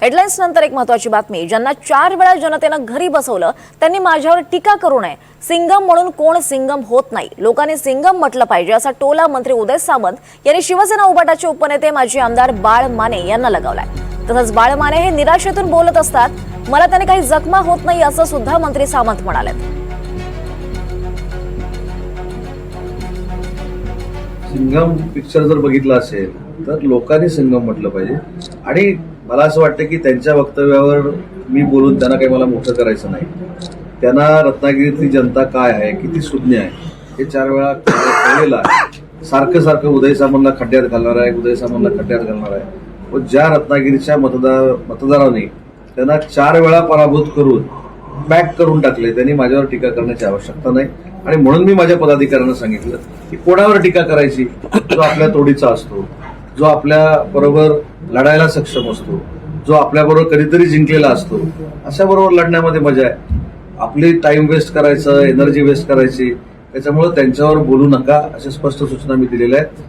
Headlines नंतर एक महत्वाची बातमी. ज्यांना चार वेळा जनतेनं घरी बसवलं त्यांनी माझ्यावर टीका करू नये. सिंगम म्हणून कोण सिंगम होत नाही? लोकांनी सिंगम म्हटलं पाहिजे असा टोला मंत्री उदय सामंत यांनी शिवसेना उभाटाचे उपनेते माजी आमदार बाळ माने यांना लगावलाय. तसंच बाळ माने हे निराशेतून बोलत असतात मला त्याने काही जखमा होत नाही असं सुद्धा मंत्री सामंत म्हणाले सिंगम पिक्चर जर बघितला असेल तर लोकांनी सिंगम म्हटलं पाहिजे. आणि मला असं वाटतं की त्यांच्या वक्तव्यावर मी बोलून त्यांना काही मला मोठं करायचं नाही. त्यांना रत्नागिरीतली जनता काय आहे किती सुज्ञ आहे हे चार वेळा कळलेलं आहे. सारखं सारखं उदय सामंतला खड्ड्यात घालणार आहे उदय सामंतला खड्ड्यात घालणार आहे. व ज्या रत्नागिरीच्या मतदार मतदारांनी त्यांना चार वेळा पराभूत करून बॅक करून टाकले त्यांनी माझ्यावर टीका करण्याची आवश्यकता नाही. आणि म्हणून मी माझ्या पदाधिकाऱ्यांना सांगितलं की कोणावर टीका करायची? जो आपल्या तोडीचा असतो जो आपल्या बरोबर लढायला सक्षम असतो जो आपल्या बरोबर कधीतरी जिंकलेला असतो अशा बरोबर लढण्यामध्ये मजा आहे. आपली टाइम वेस्ट करायचं एनर्जी वेस्ट करायची त्याच्यामुळे त्यांच्यावर बोलू नका अशा स्पष्ट सूचना मी दिलेल्या आहेत.